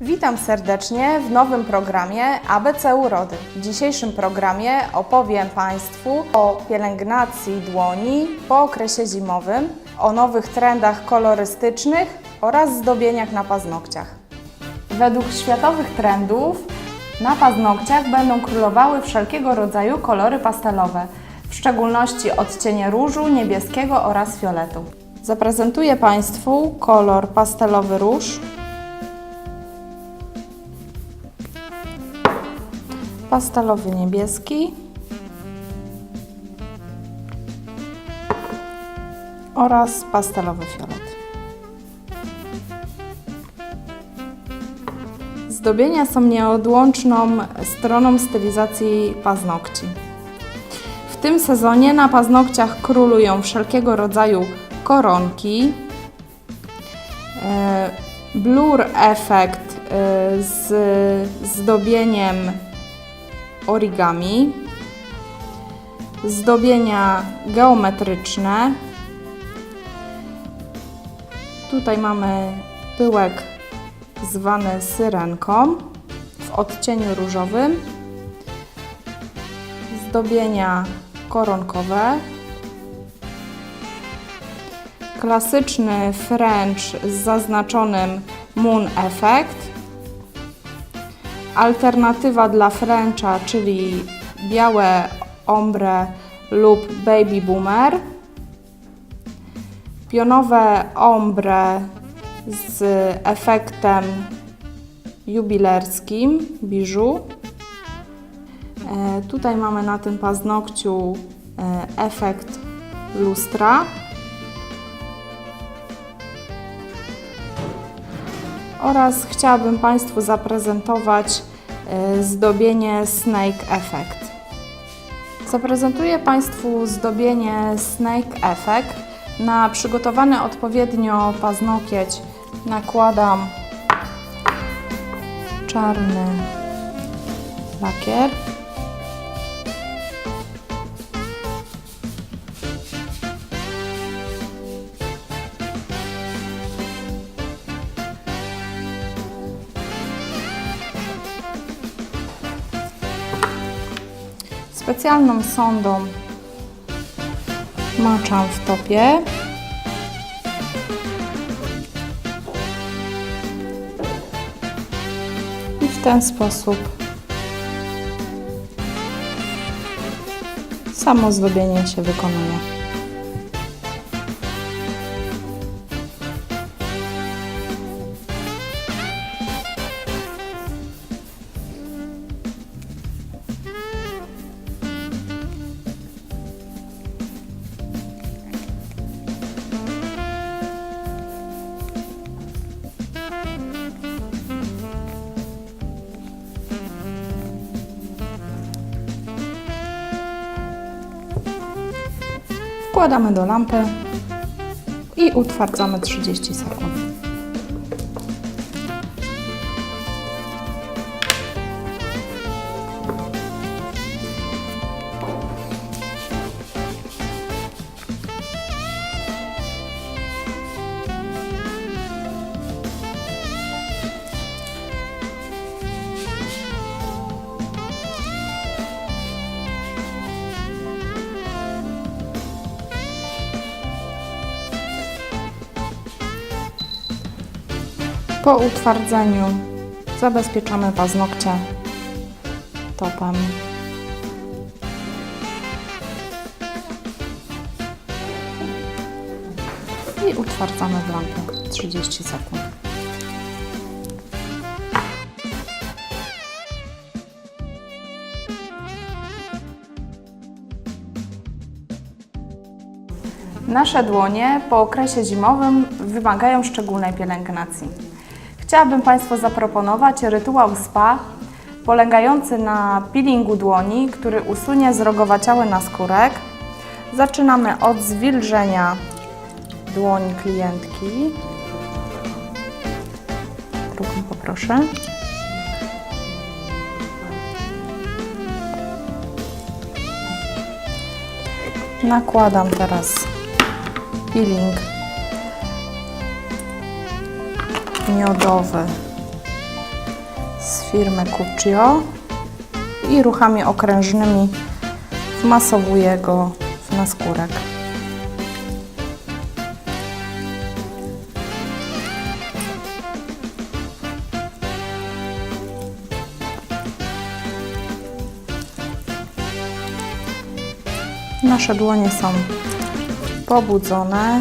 Witam serdecznie w nowym programie ABC Urody. W dzisiejszym programie opowiem Państwu o pielęgnacji dłoni po okresie zimowym, o nowych trendach kolorystycznych oraz zdobieniach na paznokciach. Według światowych trendów na paznokciach będą królowały wszelkiego rodzaju kolory pastelowe, w szczególności odcienie różu, niebieskiego oraz fioletu. Zaprezentuję Państwu kolor pastelowy róż. Pastelowy niebieski oraz pastelowy fiolet. Zdobienia są nieodłączną stroną stylizacji paznokci. W tym sezonie na paznokciach królują wszelkiego rodzaju koronki, e, blur efekt e, z zdobieniem origami, zdobienia geometryczne. Tutaj mamy pyłek zwany syrenką w odcieniu różowym, zdobienia koronkowe, klasyczny French z zaznaczonym Moon Effect, alternatywa dla Frencha, czyli białe ombre lub baby boomer, pionowe ombre z efektem jubilerskim biżu. E, tutaj mamy na tym paznokciu e, efekt lustra. oraz chciałabym Państwu zaprezentować zdobienie Snake Effect. Zaprezentuję Państwu zdobienie Snake Effect. Na przygotowany odpowiednio paznokieć nakładam czarny lakier. Specjalną sondą maczam w topie. I w ten sposób samo zdobienie się wykonuje. Wkładamy do lampy i utwardzamy 30 sekund. Po utwardzeniu zabezpieczamy paznokcie topem. I utwardzamy w lampie 30 sekund. Nasze dłonie po okresie zimowym wymagają szczególnej pielęgnacji. Chciałabym Państwu zaproponować rytuał spa polegający na peelingu dłoni, który usunie zrogowaciały naskórek. Zaczynamy od zwilżenia dłoni klientki. Drugą poproszę. Nakładam teraz peeling miodowy z firmy Cuccio i ruchami okrężnymi wmasowuję go w naskórek. Nasze dłonie są pobudzone.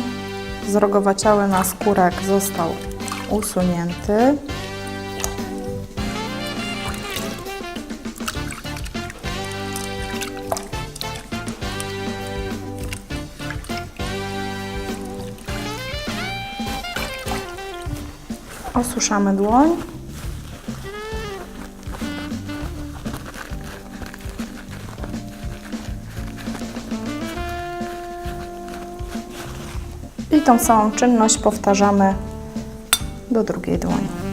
Zrogowaciały naskórek został usunięty. Osuszamy dłoń. I tą samą czynność powtarzamy do drugiej dłoni.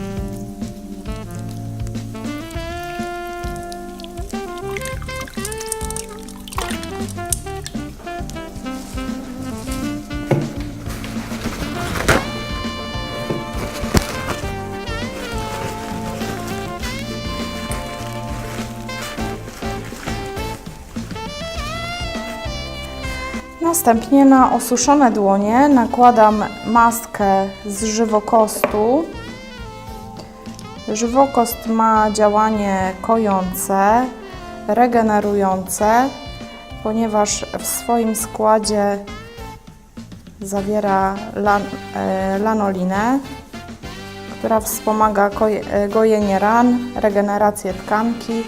Następnie na osuszone dłonie nakładam maskę z żywokostu. Żywokost ma działanie kojące, regenerujące, ponieważ w swoim składzie zawiera lan, e, lanolinę, która wspomaga e, gojenie ran, regenerację tkanki.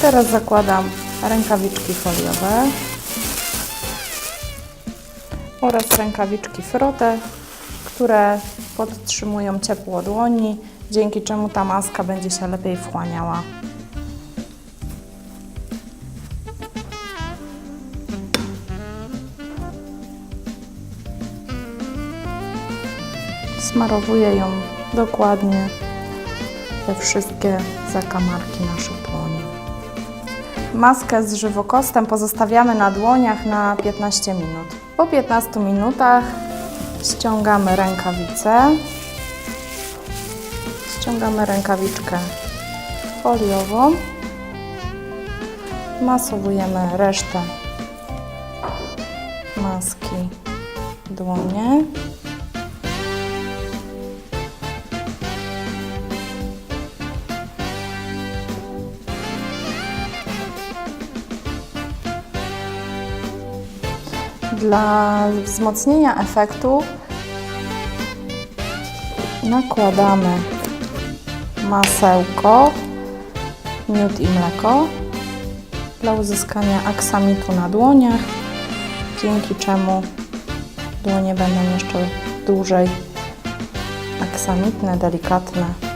Teraz zakładam rękawiczki foliowe oraz rękawiczki frotę, które podtrzymują ciepło dłoni, dzięki czemu ta maska będzie się lepiej wchłaniała. Smarowuję ją dokładnie we wszystkie zakamarki naszych dłoni. Maskę z żywokostem pozostawiamy na dłoniach na 15 minut. Po 15 minutach ściągamy rękawicę. Ściągamy rękawiczkę foliową. Masowujemy resztę maski dłonie. Dla wzmocnienia efektu nakładamy masełko, miód i mleko dla uzyskania aksamitu na dłoniach, dzięki czemu dłonie będą jeszcze dłużej aksamitne, delikatne.